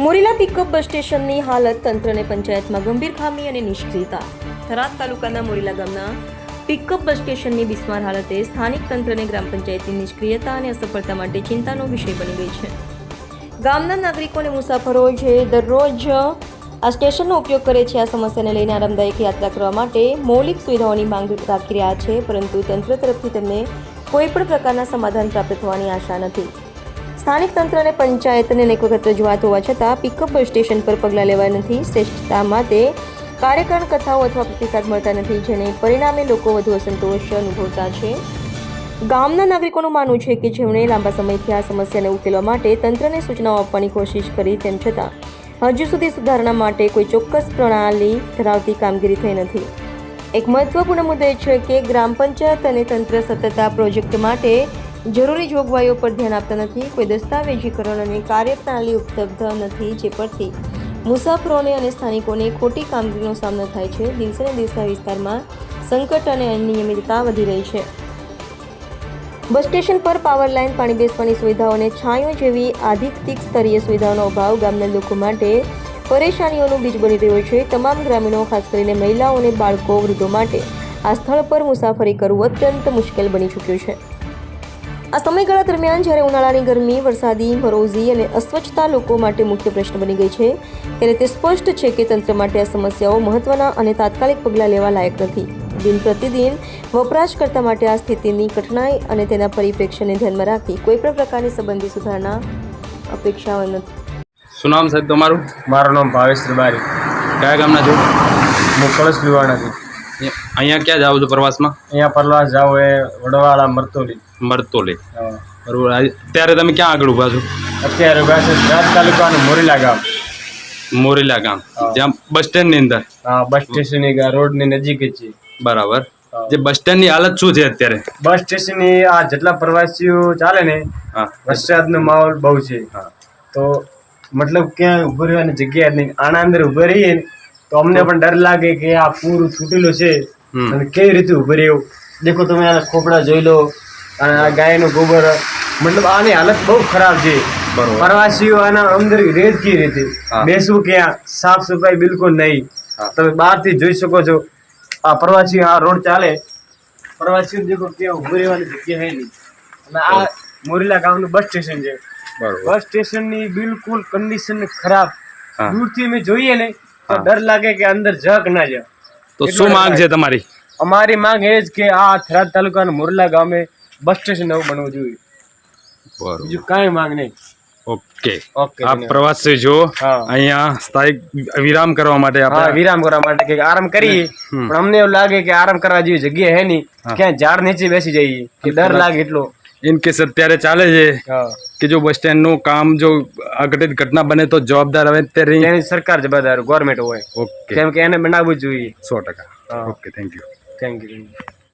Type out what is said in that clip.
મોરીલા pickup બસ સ્ટેશનની હાલત તંત્ર અને પંચાયતમાં ગંભીર ખામી અને નિષ્ક્રિયતા. થરાદ તાલુકાના મોરીલા ગામના પિકઅપ બસ સ્ટેશનની બિસ્માર હાલતે સ્થાનિક તંત્રને ગ્રામ પંચાયતની નિષ્ક્રિયતા અને અસફળતા માટે ચિંતાનો વિષય બની ગઈ છે. ગામના નાગરિકો અને મુસાફરો જે દરરોજ આ સ્ટેશનનો ઉપયોગ કરે છે, આ સમસ્યાને લઈને આરામદાયક યાત્રા કરવા માટે મૌલિક સુવિધાઓની માંગ રાખી રહ્યા છે, પરંતુ તંત્ર તરફથી તેમને કોઈપણ પ્રકારના સમાધાન પ્રાપ્ત થવાની આશા નથી. સ્થાનિક તંત્ર અને પંચાયતને અનેક વખત રજૂઆત હોવા છતાં પિકઅપ બસ સ્ટેશન પર પગલાં લેવા નથી. શ્રેષ્ઠતા માટે કાર્યકરણ કથાઓ અથવા પ્રતિસાદ મળતા નથી, જેને પરિણામે લોકો વધુ અસંતોષ અનુભવતા છે. ગામના નાગરિકોનું માનવું છે કે જેમણે લાંબા સમયથી આ સમસ્યાને ઉકેલવા માટે તંત્રને સૂચનાઓ આપવાની કોશિશ કરી તેમ છતાં, હજુ સુધી સુધારણા માટે કોઈ ચોક્કસ પ્રણાલી ધરાવતી કામગીરી થઈ નથી. એક મહત્વપૂર્ણ મુદ્દો એ છે કે ગ્રામ પંચાયત અને તંત્ર સતત આ પ્રોજેક્ટ માટે જરૂરી જોગવાઈઓ પર ધ્યાન આપતા નથી, કોઈ દસ્તાવેજીકરણ અને કાર્યપ્રણાલી ઉપલબ્ધ નથી જે પરથી મુસાફરોને અને સ્થાનિકોને ખોટી કામગીરીનો સામનો થાય છે. દિવસે ને દિવસે વિસ્તારમાં સંકટ અને અનિયમિતતા વધી રહી છે. બસ સ્ટેશન પર પાવર લાઇન, પાણી બેસવાની સુવિધાઓ અને છાંયો જેવી આધિત્યિક સ્તરીય સુવિધાઓનો અભાવ ગામના લોકો માટે પરેશાનીઓનું બીજ બની રહ્યો છે. તમામ ગ્રામીણો, ખાસ કરીને મહિલાઓ અને બાળકો, વૃદ્ધો માટે આ સ્થળ પર મુસાફરી કરવું અત્યંત મુશ્કેલ બની ચૂક્યું છે. આ સમયગાળા દરમિયાન જ્યારે ઉનાળાની ગરમી વરસાદી મરોઝી અને અસ્વચ્છતા લોકો માટે મુખ્ય પ્રશ્ન બની ગઈ છે ત્યારે તે સ્પષ્ટ છે કે તંત્ર માટે આ સમસ્યાઓ મહત્વના અને તાત્કાલિક પગલાં લેવા લાયક નથી. દિન પ્રતિદિન વપરાશકર્તા માટે આ સ્થિતિની કઠણાઈ અને તેના પરિપ્રેક્ષ્યને ધ્યાનમાં રાખી કોઈપણ પ્રકારની સંબંધી સુધારણા અપેક્ષાઓ નથી. શું નામ સાહેબ તમારું? મારું નામ ભાવેશ ત્રિવારી કયા ગામના છો? હું કળશ લીવાણાથી અહીંયા ક્યાં જાવ છો પ્રવાસમાં? અહીંયા પ્રવાસ જાવ એ વડવાળા મરતોલી. મરતોલી. બરોબર. અત્યારે તમે ક્યાં આગળ ઊભા છો? અત્યારે ઊભા છે રાજ તાલુકાનું મોરીલા ગામ. મોરેલા ગામ. જ્યાં બસ સ્ટેન્ડની અંદર? હા બસ સ્ટેશનની રોડની નજીક જ છે. બરાબર. જે બસ સ્ટેન્ડની હાલત શું છે અત્યારે? બસ સ્ટેશનની આ જેટલા પ્રવાસીઓ ચાલે ને હા. વરસાદનો માહોલ બહુ છે. હા. તો મતલબ ક્યાં ઊભો રહેવાની જગ્યા નહીં. આના અંદર ઊભો રહીએ ને તો અમને પણ ડર લાગે કે આ પૂરું છૂટેલું છે. અને કેવી રીતે ઊભું રહેવું દેખો તમે આના ખોપડા જોઈ લો. અને આ ગાયનું ગોબર. મતલબ આની હાલત બહુ ખરાબ છે. પ્રવાસીઓ આના અંદર રહે કેવી રીતે. હા. બેસવું ક્યાં સાફ સફાઈ બિલકુલ નહીં. તમે બહારથી જોઈ શકો છો. આ પ્રવાસીઓ આ રોડ ચાલે. પ્રવાસીઓ દેખો ક્યાં ઊભું રહેવાની જગ્યા છે નહીં. અને આ મોરીલા ગામનું બસ સ્ટેશન છે. બસ સ્ટેશનની બિલકુલ કન્ડિશન ખરાબ. દૂરથી અમે જોઈએ ને તો. ડર લાગે કે અંદર જગ ના જાય. તો શું માંગ છે તમારી? અમારી માંગ એ જ કે આ થરાદ તાલુકાના મુરલા ગામે બસ સ્ટેશન નવું બનવું જોઈએ. બરોબર. બીજું કાંઈ માંગ નહીં. ઓકે. ઓકે આ પ્રવાસી જો અહીંયા સ્થાયિક વિરામ કરવા માટે આપણે વિરામ કરવા માટે કે આરામ કરીએ. પણ અમને એવું લાગે કે આરામ કરવા જેવી જગ્યા હે નહીં. ક્યાં ઝાડ નીચે બેસી જઈએ. કે ડર લાગે એટલો. ઇન કેસ અત્યારે ચાલે છે કે જો બસ સ્ટેન્ડનું કામ જો અઘટિત ઘટના બને તો જવાબદાર હવે તેની સરકાર જવાબદાર ગવર્મેન્ટ હોય ઓકે કેમ કે એને બનાવવું જોઈએ સો ટકા okay thank you thank you